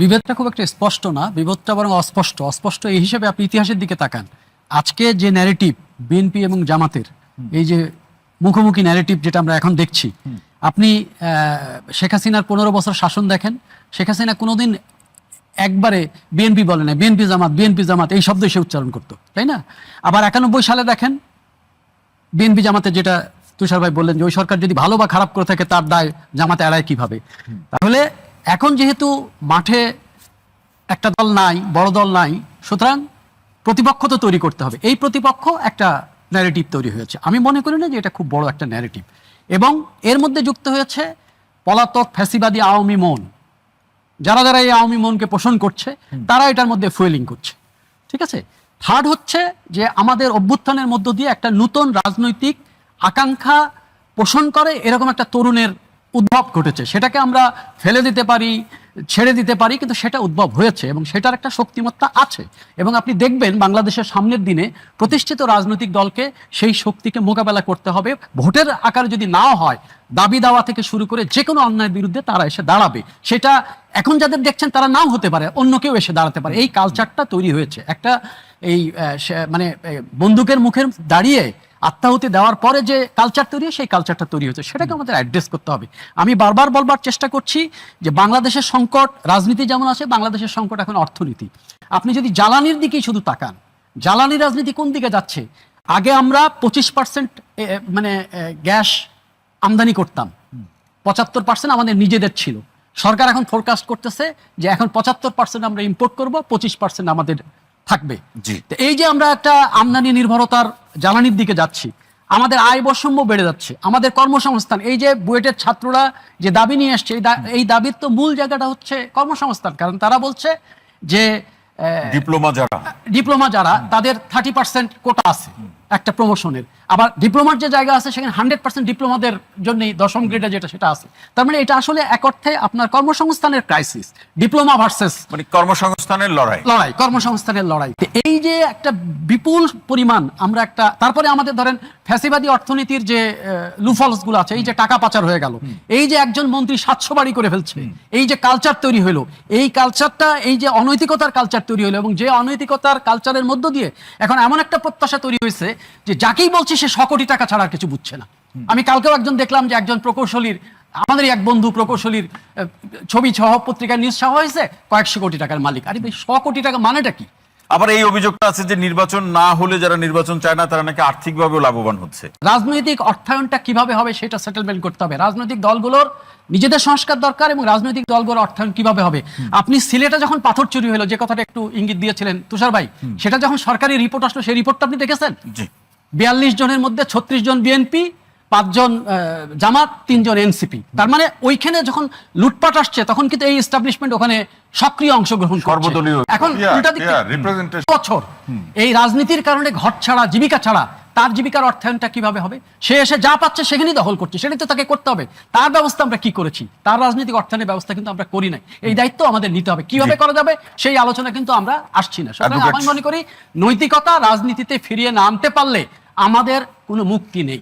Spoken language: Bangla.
বিভেদটা খুব একটা স্পষ্ট না, বিভেদটা বরং অস্পষ্ট। অস্পষ্ট এই হিসেবে আপনি ইতিহাসের দিকে তাকান। আজকে যে ন্যারেটিভ বিএনপি এবং জামাতের, এই যে মুখোমুখি ন্যারেটিভ যেটা আমরা এখন দেখছি, আপনি শেখ হাসিনার পনেরো বছর শাসন দেখেন, শেখ হাসিনা কোনোদিন একবারে বিএনপি বলে না বিএনপি জামাত বিএনপি জামাত, এই শব্দ সে উচ্চারণ করতো, তাই না? আবার একানব্বই সালে দেখেন বিএনপি জামাতে যেটা তুষার ভাই বললেন যে, ওই সরকার যদি ভালো বা খারাপ করে থাকে, তার দায় জামাতে এড়ায় কীভাবে? তাহলে এখন যেহেতু মাঠে একটা দল নাই বড় দল নাই সুতরাং প্রতিপক্ষ তো তৈরি করতে হবে। এই প্রতিপক্ষ একটা ন্যারেটিভ তৈরি হয়েছে। আমি মনে করি না যে এটা খুব বড় একটা ন্যারেটিভ এবং এর মধ্যে যুক্ত হয়েছে পলাতক ফ্যাসিবাদী আওয়ামী মন। যারা যারা এই আওয়ামী মনকে পোষণ করছে তারা এটার মধ্যে ফুয়েলিং করছে। ঠিক আছে? থার্ড হচ্ছে যে আমাদের অভ্যুত্থানের মধ্য দিয়ে একটা নতুন রাজনৈতিক আকাঙ্ক্ষা পোষণ করে এরকম একটা তরুণের উদ্ভব ঘটেছে। সেটাকে আমরা ফেলে দিতে পারি, ছেড়ে দিতে পারি, কিন্তু সেটা উদ্ভব হয়েছে এবং সেটার একটা শক্তিমত্তা আছে। এবং আপনি দেখবেন বাংলাদেশের সামনের দিনে প্রতিষ্ঠিত রাজনৈতিক দলকে সেই শক্তিকে মোকাবেলা করতে হবে। ভোটের আকারে যদি নাও হয়, দাবি দাওয়া থেকে শুরু করে যে কোনো অন্যায়ের বিরুদ্ধে তারা এসে দাঁড়াবে। সেটা এখন যাদের দেখছেন তারা নাও হতে পারে, অন্য কেউ এসে দাঁড়াতে পারে। এই কালচারটা তৈরি হয়েছে। একটা এই মানে বন্দুকের মুখের দাঁড়িয়ে আত্মাহুতি দেওয়ার পরে যে কালচার তৈরি সেই কালচারটা তৈরি হয়েছে। সেটাকে আমাদের অ্যাড্রেস করতে হবে। আমি বারবার বলবার চেষ্টা করছি যে বাংলাদেশের সংকট, রাজনীতি যেমন আছে, বাংলাদেশের সংকট এখন অর্থনীতি। আপনি যদি জ্বালানির দিকেই শুধু তাকান, জ্বালানি রাজনীতি কোন দিকে যাচ্ছে? আগে আমরা পঁচিশ পার্সেন্ট মানে গ্যাস আমদানি করতাম। পঁচাত্তর পার্সেন্ট আমাদের নিজেদের ছিল। সরকার এখন ফোরকাস্ট করতেছে যে এখন পঁচাত্তর পার্সেন্ট আমরা ইম্পোর্ট করব, পঁচিশ পার্সেন্ট আমাদের থাকবে। এই যে আমরা একটা আমদানি নির্ভরতার জ্বালানির দিকে যাচ্ছি আমাদের আয় বৈষম্য বেড়ে যাচ্ছে আমাদের কর্মসংস্থান এই যে বুয়েটের ছাত্ররা যে দাবি নিয়ে আসছে এই দাবির তো মূল জায়গাটা হচ্ছে কর্মসংস্থান কারণ তারা বলছে যে ডিপ্লোমা যারা। ডিপ্লোমা যারা তাদের থার্টি পার্সেন্ট কোটা আছে একটা প্রমোশনের আবার ডিপ্লোমার যে জায়গা আছে সেখানে হান্ড্রেড পার্সেন্ট ডিপ্লোমাদের জন্যই দশম গ্রেডে যেটা সেটা আছে। তার মানে এটা আসলে এক অর্থে আপনার কর্মসংস্থানের ক্রাইসিস ডিপ্লোমা ভার্সেস মানে কর্মসংস্থানের লড়াই। লড়াই কর্মসংস্থানের লড়াই। এই যে একটা বিপুল পরিমাণ আমরা একটা তারপরে আমাদের ধরেন ফ্যাসিবাদী অর্থনীতির যে লুফলসগুলো আছে এই যে টাকা পাচার হয়ে গেল এই যে একজন মন্ত্রী সাতশো বাড়ি করে ফেলছে এই যে কালচার তৈরি হলো এই কালচারটা এই যে অনৈতিকতার কালচার তৈরি হলো এবং যে অনৈতিকতার কালচারের মধ্য দিয়ে এখন এমন একটা প্রত্যাশা তৈরি হয়েছে যে যাকেই বলছি সে শ কোটি টাকা ছাড়া আর কিছু বুঝছে না। আমি কালকেও একজন দেখলাম যে একজন প্রকৌশলীর আমাদের এক বন্ধু প্রকৌশলীর ছবি সহ পত্রিকায় নিউজ সহ হয়েছে কয়েকশো কোটি টাকার মালিক। আরে ভাই শ কোটি টাকা মানেটা কি? আবার এই অভিযোগটা আছে যে নির্বাচন না হলে যারা নির্বাচন চায় না তারা নাকি আর্থিকভাবেও লাভবান হচ্ছে। রাজনৈতিক অর্থায়নটা কীভাবে হবে সেটা সেটেলমেন্ট করতে হবে। রাজনৈতিক দলগুলোর নিজেদের সংস্কার দরকার এবং রাজনৈতিক দলগুলোর অর্থায়ন কীভাবে হবে? আপনি সিলেটে যখন পাথর চুরি হলো যে কথাটা একটু ইঙ্গিত দিয়েছিলেন তুষার ভাই সেটা যখন সরকারি রিপোর্ট আসলো সেই রিপোর্টটা আপনি দেখেছেন? জি। বিয়াল্লিশ জনের মধ্যে ছত্রিশ জন বিএনপি পাঁচজন জামাত তিনজন এনসিপি। তার মানে ওইখানে যখন লুটপাট আসছে তখন কিন্তু এই এস্টাবলিশমেন্ট ওখানে সক্রিয় অংশগ্রহণ। সর্বদলীয়। এখন. বছর এই রাজনীতির কারণে ঘর ছাড়া জীবিকা ছাড়া তার জীবিকার অর্থায়নটা কীভাবে হবে? সে এসে যা পাচ্ছে সেখানেই দখল করছে সেটাই তো তাকে করতে হবে। তার ব্যবস্থা আমরা কি করেছি? তার রাজনৈতিক অর্থায়নের ব্যবস্থা কিন্তু আমরা করি নাই। এই দায়িত্ব আমাদের নিতে হবে। কীভাবে করা যাবে সেই আলোচনা কিন্তু আমরা আসছি না। সুতরাং আমি মনে করি নৈতিকতা রাজনীতিতে ফিরিয়ে না আনতে পারলে আমাদের কোনো মুক্তি নেই।